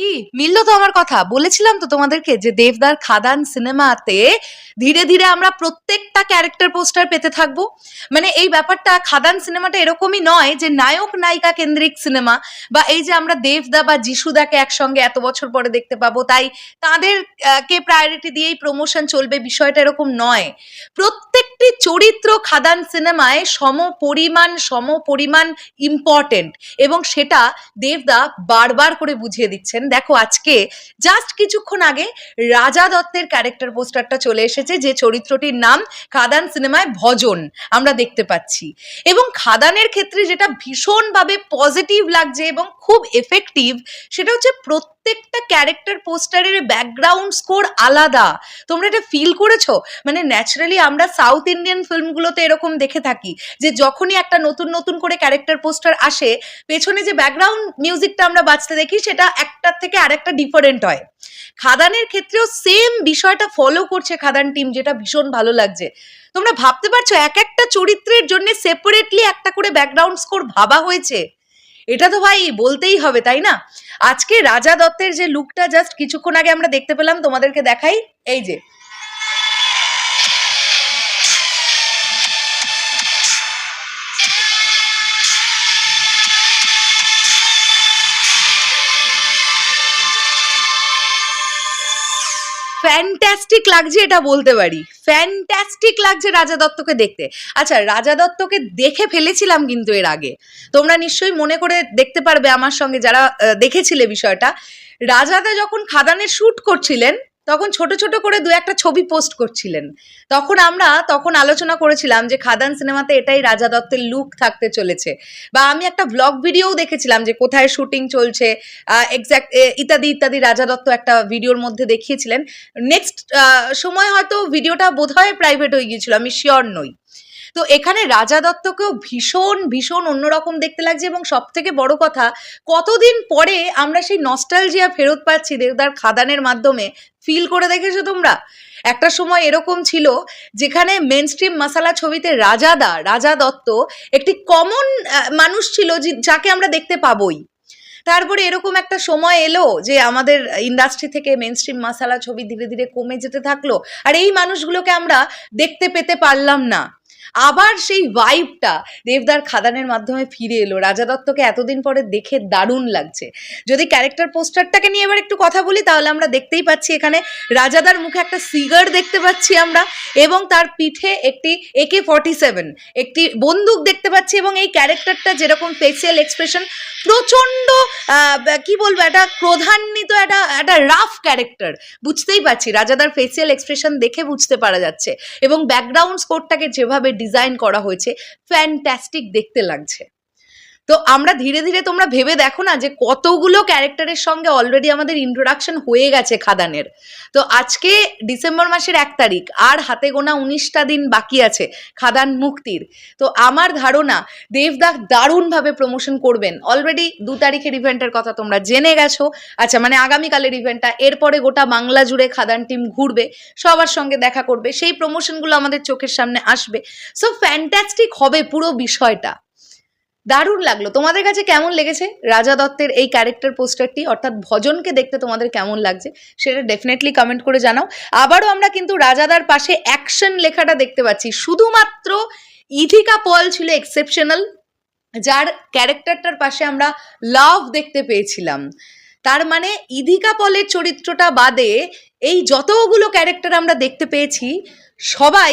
কি? মিললো তো আমার কথা। বলেছিলাম তো তোমাদেরকে যে দেবদার খাদান সিনেমাতে ধীরে ধীরে আমরা প্রত্যেকটা ক্যারেক্টার পোস্টার পেতে থাকব। মানে এই ব্যাপারটা খাদান সিনেমাটা এরকমই নয় যে নায়ক নায়িকা কেন্দ্রিক সিনেমা বা এই যে আমরা দেবদা বা যিশুদাকে একসঙ্গে এত বছর পরে দেখতে পাবো, তাই তাদের কে প্রায়োরিটি দিয়েই প্রমোশন চলবে বিষয়টা এরকম নয়। প্রত্যেকটি চরিত্র খাদান সিনেমায় সম পরিমাণ সম পরিমাণ ইম্পর্টেন্ট এবং সেটা দেবদা বারবার করে বুঝিয়ে দিচ্ছেন। দেখো আজকে জাস্ট কিছুক্ষণ আগে রাজা দত্তের ক্যারেক্টার পোস্টারটা চলে এসেছে যে চরিত্রটির নাম খাদান সিনেমায় ভজন, আমরা দেখতে পাচ্ছি। এবং খাদানের ক্ষেত্রে যেটা ভীষণভাবে পজিটিভ লাগছে এবং খুব এফেক্টিভ সেটা হচ্ছে প্রত্যেকটা ক্যারেক্টার পোস্টারের ব্যাকগ্রাউন্ড স্কোর আলাদা। তোমরা এটা ফিল করেছ? মানে ন্যাচারালি আমরা সাউথ ইন্ডিয়ান ফিল্মগুলোতে এরকম দেখে থাকি যে যখনই একটা নতুন নতুন করে ক্যারেক্টার পোস্টার আসে, পেছনে যে ব্যাকগ্রাউন্ড মিউজিকটা আমরা বাজতে দেখি, সেটা একটার থেকে আরেকটা ডিফারেন্ট হয়। খাদানের ক্ষেত্রেও সেম বিষয়টা ফলো করছে খাদান টিম যেটা ভীষণ ভালো লাগছে। তোমরা ভাবতে পারছ, এক একটা চরিত্রের জন্য সেপারেটলি একটা করে ব্যাকগ্রাউন্ড স্কোর ভাবা হয়েছে? এটা তো ভাই বলতেই হবে, তাই না? আজকে রাজা দত্তের যে লুকটা জাস্ট কিছুক্ষণ আগে আমরা দেখতে পেলাম, তোমাদেরকে দেখাই। এই যে ফ্যান্টাস্টিক লাগছে এটা বলতে পারি। ফ্যান্টাস্টিক লাগছে রাজা দত্তকে দেখতে। আচ্ছা রাজা দত্তকে দেখে ফেলেছিলাম কিন্তু এর আগে। তোমরা নিশ্চয়ই মনে করে দেখতে পারবে আমার সঙ্গে যারা দেখেছিলে বিষয়টা। রাজাদা যখন খাদানে শ্যুট করছিলেন তখন ছোট ছোট করে দু একটা ছবি পোস্ট করছিলেন। তখন আমরা তখন আলোচনা করেছিলাম যে খাদান সিনেমাতে এটাই রাজা দত্তের লুক থাকতে চলেছে। বা আমি একটা ব্লগ ভিডিওও দেখেছিলাম যে কোথায় শুটিং চলছে এক্স্যাক্ট ইত্যাদি ইত্যাদি রাজা দত্ত একটা ভিডিওর মধ্যে দেখিয়েছিলেন। নেক্সট সময় হয়তো ভিডিওটা বোধহয় প্রাইভেট হয়ে গিয়েছিল, আমি শিওর নই। তো এখানে রাজা দত্তকেও ভীষণ ভীষণ অন্যরকম দেখতে লাগছে এবং সব থেকে বড় কথা, কতদিন পরে আমরা সেই নস্টালজিয়া ফেরত পাচ্ছি দেবদার খাদানের মাধ্যমে? ফিল করে দেখেছ তোমরা? একটা সময় এরকম ছিল যেখানে মেন স্ট্রিম মশালা ছবিতে রাজাদা, রাজা দত্ত একটি কমন মানুষ ছিল যাকে আমরা দেখতে পাবোই। তারপরে এরকম একটা সময় এলো যে আমাদের ইন্ডাস্ট্রি থেকে মেন স্ট্রিম মশালা ছবি ধীরে ধীরে কমে যেতে থাকল। আর এই মানুষগুলোকে আমরা দেখতে পেতে পারলাম না। আবার সেই ভাইবটা দেবদার খাদানের মাধ্যমে ফিরে এলো। রাজা দত্তকে এতদিন পরে দেখে দারুণ লাগছে। যদি ক্যারেক্টার পোস্টারটাকে নিয়ে এবার একটু কথা বলি, তাহলে আমরা দেখতেই পাচ্ছি এখানে রাজাদার মুখে একটা সিগার দেখতে পাচ্ছি আমরা এবং তার পিঠে একটি একে ফর্টি সেভেন একটি বন্দুক দেখতে পাচ্ছি এবং এই ক্যারেক্টারটা যেরকম ফেসিয়াল এক্সপ্রেশন প্রচণ্ড আহ, কি বলব একটা ক্রোধান্বিত একটা একটা রাফ ক্যারেক্টার বুঝতেই পারছি রাজাদার ফেসিয়াল এক্সপ্রেশন দেখে বুঝতে পারা যাচ্ছে। এবং ব্যাকগ্রাউন্ড স্কোরটাকে যেভাবে ডিজাইন করা হয়েছে ফ্যান্টাস্টিক দেখতে লাগছে। তো আমরা ধীরে ধীরে তোমরা ভেবে দেখো না যে কতগুলো ক্যারেক্টারের সঙ্গে অলরেডি আমাদের ইন্ট্রোডাকশন হয়ে গেছে খাদানের। তো আজকে ডিসেম্বর মাসের এক তারিখ, আর হাতে গোনা উনিশটা দিন বাকি আছে খাদান মুক্তির। তো আমার ধারণা দেবদা দারুণভাবে প্রমোশন করবেন। অলরেডি দু তারিখের ইভেন্টের কথা তোমরা জেনে গেছো। আচ্ছা মানে আগামীকালের ইভেন্টটা এরপরে গোটা বাংলা জুড়ে খাদান টিম ঘুরবে, সবার সঙ্গে দেখা করবে, সেই প্রমোশনগুলো আমাদের চোখের সামনে আসবে। সো ফ্যান্টাস্টিক হবে পুরো বিষয়টা। দারুণ লাগল। তোমাদের কাছে কেমন লেগেছে? রাজা দত্তের এই ক্যারেক্টার পোস্টারটি অর্থাৎ ভজনকে দেখতে তোমাদের কেমন লাগছে, সেটা ডেফিনেটলি কমেন্ট করে জানাও। আবারও আমরা কিন্তু রাজাদার পাশে অ্যাকশন লেখাটা দেখতে পাচ্ছি। শুধুমাত্র ইথিকা পল ছিল এক্সেপশনাল যার ক্যারেক্টারটার পাশে আমরা লাভ দেখতে পেয়েছিলাম। তার মানে ইধিকা পলের চরিত্রটা বাদে এই যতগুলো ক্যারেক্টার আমরা দেখতে পেয়েছি, সবাই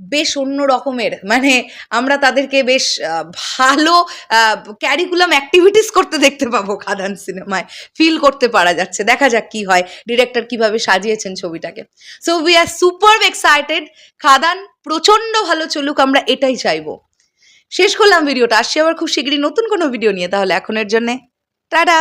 বেশ অন্য রকমের। মানে আমরা তাদেরকে বেশ ভালো ক্যারিকুলাম অ্যাক্টিভিটিস করতে দেখতে পাবো খাদান সিনেমায়। ফিল করতে পারা যাচ্ছে। দেখা যাক কি হয়। ডিরেক্টর কীভাবে সাজিয়েছেন ছবিটাকে। So we are super excited Khadaan প্রচণ্ড ভালো চলুক, আমরা এটাই চাইব। শেষ করলাম ভিডিওটা। আসছি আবার খুব শীঘ্রই নতুন কোনো ভিডিও নিয়ে। তাহলে এখনের জন্যে, টাটা!